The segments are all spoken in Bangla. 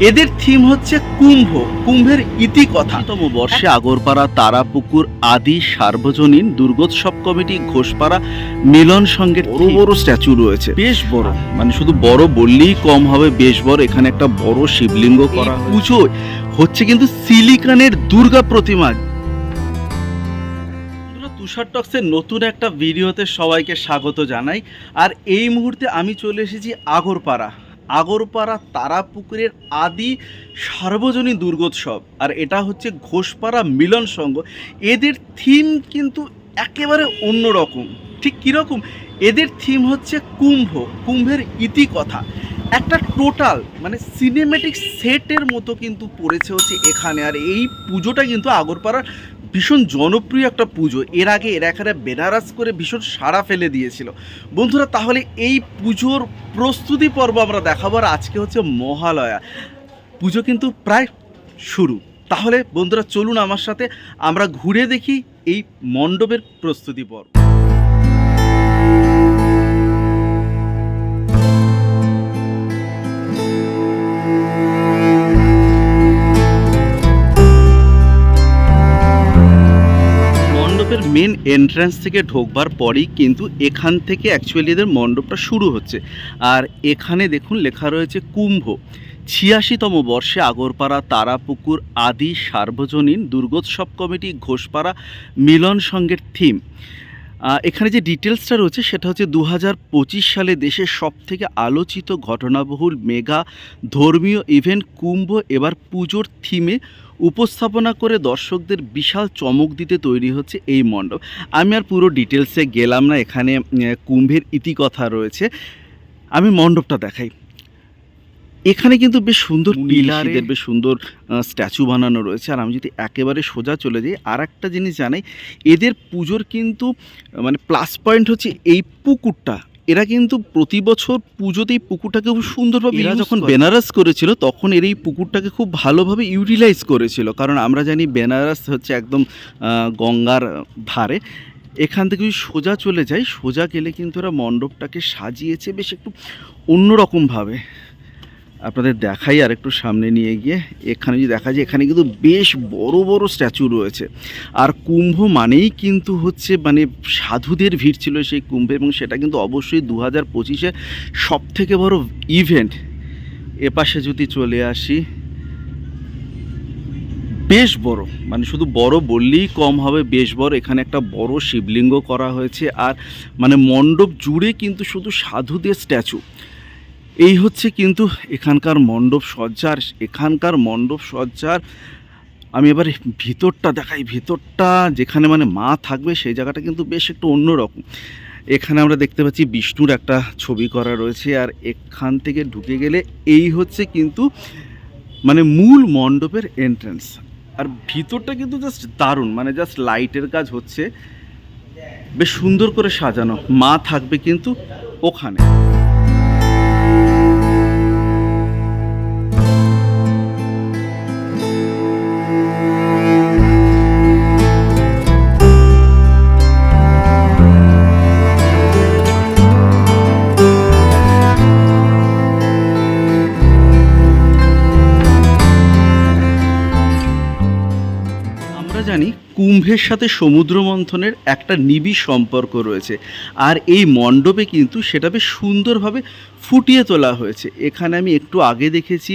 এদের থিম হচ্ছে কুম্ভ। কুম্ভের ইতিকথা তম বর্ষে আগরপাড়া তারাপুকুর আদি সার্বজনীন দুর্গোৎসব কমিটি ঘোষপাড়া মিলন সঙ্গে বড় বড় স্ট্যাচু রয়েছে। বেশ বড়। মানে শুধু বড় বললেই কম হবে বেশ বড়। এখানে একটা বড় শিবলিঙ্গ করা হয়। পুজো হচ্ছে কিন্তু সিলিকানের দুর্গা প্রতিমা। তুষার টক্সের নতুন একটা ভিডিওতে সবাইকে স্বাগত জানাই। আর এই মুহূর্তে আমি চলে এসেছি আগরপাড়া। আগরপাড়া তারাপুকুরের আদি সার্বজনীন দুর্গোৎসব। আর এটা হচ্ছে ঘোষপাড়া মিলন সংঘ। এদের থিম কিন্তু একেবারে অন্যরকম। ঠিক কীরকম? এদের থিম হচ্ছে কুম্ভ, কুম্ভের ইতিকথা। একটা টোটাল মানে সিনেমেটিক সেটের মতো কিন্তু পড়েছে হচ্ছে এখানে। আর এই পুজোটা কিন্তু আগরপাড়ার ভীষণ জনপ্রিয় একটা পুজো। এর আগে এরা এখানে বেনারস করে ভীষণ সাড়া ফেলে দিয়েছিল। বন্ধুরা, তাহলে এই পুজোর প্রস্তুতি পর্ব আমরা দেখাবার আজকে হচ্ছে মহালয়া। পুজো কিন্তু প্রায় শুরু। তাহলে বন্ধুরা, চলুন আমার সাথে আমরা ঘুরে দেখি এই মণ্ডপের প্রস্তুতি পর্ব। এন্ট্রান্স থেকে ঢোকবার পরেই কিন্তু এখান থেকে অ্যাকচুয়ালি এদের মণ্ডপটা শুরু হচ্ছে। আর এখানে দেখুন লেখা রয়েছে কুম্ভ। ছিয়াশিতম বর্ষে আগরপাড়া, তারাপুকুর আদি সার্বজনীন দুর্গোৎসব কমিটি, ঘোষপাড়া মিলন সংঘের থিম এখানে যে ডিটেলসটা রয়েছে সেটা হচ্ছে দু হাজার পঁচিশ সালে দেশের সবথেকে আলোচিত ঘটনাবহুল মেগা ধর্মীয় ইভেন্ট কুম্ভ। এবার পুজোর থিমে উপস্থাপনা করে দর্শকদের বিশাল চমক দিতে তৈরি হচ্ছে এই মণ্ডপ। আমি আর পুরো ডিটেলসে গেলাম না এখানে কুম্ভের ইতিকথা রয়েছে। আমি মণ্ডপটা দেখাই। এখানে কিন্তু বেশ সুন্দর পিলারের বেশ সুন্দর স্ট্যাচু বানানো রয়েছে। আর আমি যদি একেবারে সোজা চলে যাই আর একটা জিনিস জানাই এদের পুজোর কিন্তু মানে প্লাস পয়েন্ট হচ্ছে এই পুকুরটা। এরা কিন্তু প্রতি বছর পুজোতে এই পুকুরটাকে খুব সুন্দরভাবে এরা যখন বেনারস করেছিল তখন এর এই পুকুরটাকে খুব ভালোভাবে ইউটিলাইজ করেছিল। কারণ আমরা জানি বেনারস হচ্ছে একদম গঙ্গার ধারে। এখান থেকে যদি সোজা চলে যায় সোজা গেলে কিন্তু ওরা মণ্ডপটাকে সাজিয়েছে বেশ একটু অন্যরকমভাবে। আপনাদের দেখাই আর একটু সামনে নিয়ে গিয়ে। এখানে যদি দেখা যায়, এখানে কিন্তু বেশ বড় বড় স্ট্যাচু রয়েছে। আর কুম্ভ মানেই কিন্তু হচ্ছে মানে সাধুদের ভিড় ছিল সেই কুম্ভে এবং সেটা কিন্তু অবশ্যই দু হাজার পঁচিশে সব থেকে বড় ইভেন্ট এপাশে যদি চলে আসি, বেশ বড়। মানে শুধু বড় বললেই কম হবে, বেশ বড়। এখানে একটা বড় শিবলিঙ্গ করা হয়েছে। আর মানে মণ্ডপ জুড়ে কিন্তু শুধু সাধুদের স্ট্যাচু এই হচ্ছে কিন্তু এখানকার মণ্ডপ সজ্জার, এখানকার মণ্ডপ সজ্জার, আমি এবার ভিতরটা দেখাই, ভিতরটা যেখানে মানে মা থাকবে সেই জায়গাটা কিন্তু বেশ একটু অন্যরকম। এখানে আমরা দেখতে পাচ্ছি বিষ্ণুর একটা ছবি করা রয়েছে আর এখান থেকে ঢুকে গেলে এই হচ্ছে কিন্তু মানে মূল মণ্ডপের এন্ট্রান্স আর ভিতরটা কিন্তু জাস্ট দারুণ মানে জাস্ট লাইটের কাজ হচ্ছে। বেশ সুন্দর করে সাজানো, মা থাকবে কিন্তু ওখানে। কুম্ভের সাথে সমুদ্র মন্থনের একটা নিবিড় সম্পর্ক রয়েছে। আর এই মণ্ডপে কিন্তু সেটা বেশ সুন্দরভাবে ফুটিয়ে তোলা হয়েছে। এখানে আমি একটু আগে দেখেছি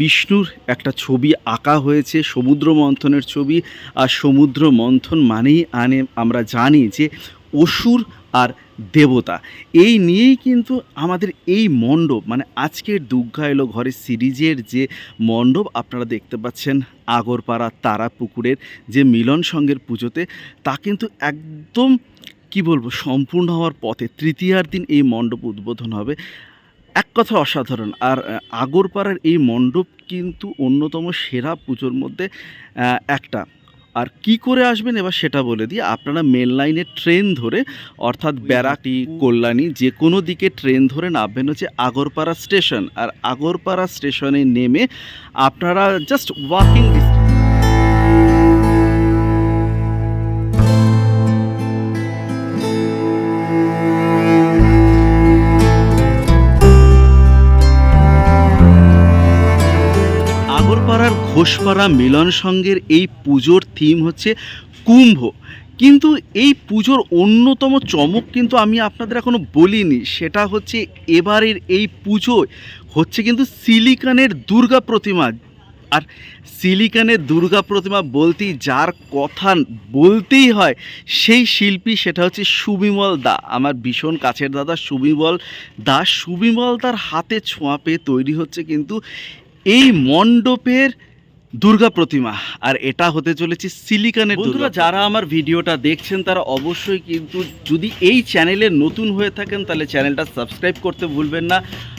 বিষ্ণুর একটা ছবি আঁকা হয়েছে সমুদ্র মন্থনের ছবি। আর সমুদ্র মন্থন মানেই আনে আমরা জানি যে অসুর আর দেবতা। এই নিয়েই কিন্তু আমাদের এই মণ্ডপ মানে আজকের দুর্গা এলো ঘরের সিরিজের যে মণ্ডপ, আপনারা দেখতে পাচ্ছেন আগরপাড়া তারাপুকুরের যে মিলন সঙ্গের পুজোতে, তা কিন্তু একদম, কি বলব, সম্পূর্ণ হওয়ার পথে। তৃতীয়ার দিন এই মণ্ডপ উদ্বোধন হবে। এক কথা অসাধারণ, আর আগরপাড়ার এই মণ্ডপ কিন্তু অন্যতম সেরা পুজোর মধ্যে একটা। আর কি করে আসবেন? এবার সেটা বলে দিই। আপনারা মেন লাইনে ট্রেন ধরে, অর্থাৎ ব্যারাটি কল্যাণী, যে কোনো দিকে ট্রেন ধরে নামবেন হচ্ছে আগরপাড়া স্টেশন আর আগরপাড়া স্টেশনে নেমে আপনারা জাস্ট ওয়াকিং আগরপাড়ার ঘোষপাড়া মিলন সংঘের এই পুজোর থিম হচ্ছে কুম্ভ। কিন্তু এই পুজোর অন্যতম চমক কিন্তু আমি আপনাদের এখনও বলিনি, সেটা হচ্ছে এবারের এই পুজোয় হচ্ছে কিন্তু সিলিকানের দুর্গা প্রতিমা। আর সিলিকানের দুর্গা প্রতিমা বলতেই যার কথা বলতেই হয়, সেই শিল্পী সেটা হচ্ছে সুবিমল দা। আমার ভীষণ কাছের দাদা সুবিমল দা। সুবিমল তার হাতে ছোঁয়া পেয়ে তৈরি হচ্ছে কিন্তু এই মণ্ডপের দুর্গা প্রতিমা আর এটা হতে চলেছে সিলিকানের বন্ধুরা যারা আমার ভিডিওটা দেখছেন তারা অবশ্যই কিন্তু যদি এই চ্যানেলে নতুন হয়ে থাকেন তাহলে চ্যানেলটা সাবস্ক্রাইব করতে ভুলবেন না।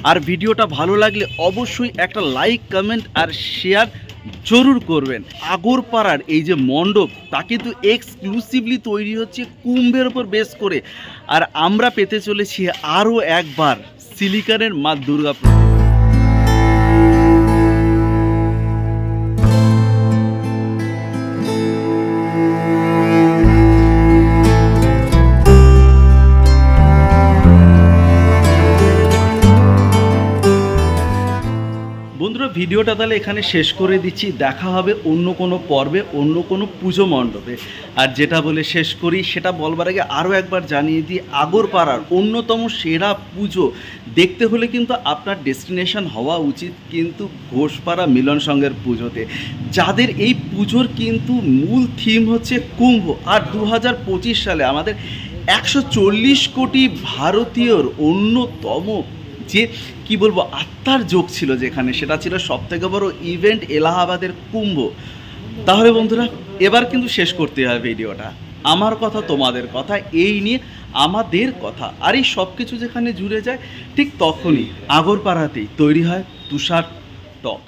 আর ভিডিওটা ভালো লাগলে অবশ্যই একটা লাইক কমেন্ট আর শেয়ার জরুর করবেন। আগরপাড়ার এই যে মণ্ডপ তা কিন্তু এক্সক্লুসিভলি তৈরি হচ্ছে কুম্ভের ওপর বেস করে। আর আমরা পেতে চলেছি আরও একবার সিলিকানের মা দুর্গা প্রতিমা। ভিডিওটা তাহলে এখানে শেষ করে দিচ্ছি। দেখা হবে অন্য কোনো পর্বে, অন্য কোনো পুজো মণ্ডপে। আর যেটা বলে শেষ করি, সেটা বলবার আগে আরও একবার জানিয়ে দিই, আগরপাড়ার অন্যতম সেরা পুজো দেখতে হলে কিন্তু আপনার ডেস্টিনেশন হওয়া উচিত কিন্তু ঘোষপাড়া মিলন সংঘের পুজোতে। যাদের এই পুজোর কিন্তু মূল থিম হচ্ছে কুম্ভ। আর দু হাজার পঁচিশ সালে আমাদের একশো চল্লিশ কোটি ভারতীয়র অন্যতম যে কি বলব, আত্মার যোগ ছিল যেখানে, সেটা ছিল সব থেকে বড় ইভেন্ট এলাহাবাদের কুম্ভ। তাহলে বন্ধুরা, এবার কিন্তু শেষ করতে হবে ভিডিওটা। আমার কথা, তোমাদের কথা, এই নিয়ে আমাদের কথা। আর এই সব কিছু যেখানে জুড়ে যায়, ঠিক তখনই আগরপাড়াতেই তৈরি হয় তুষার টপ।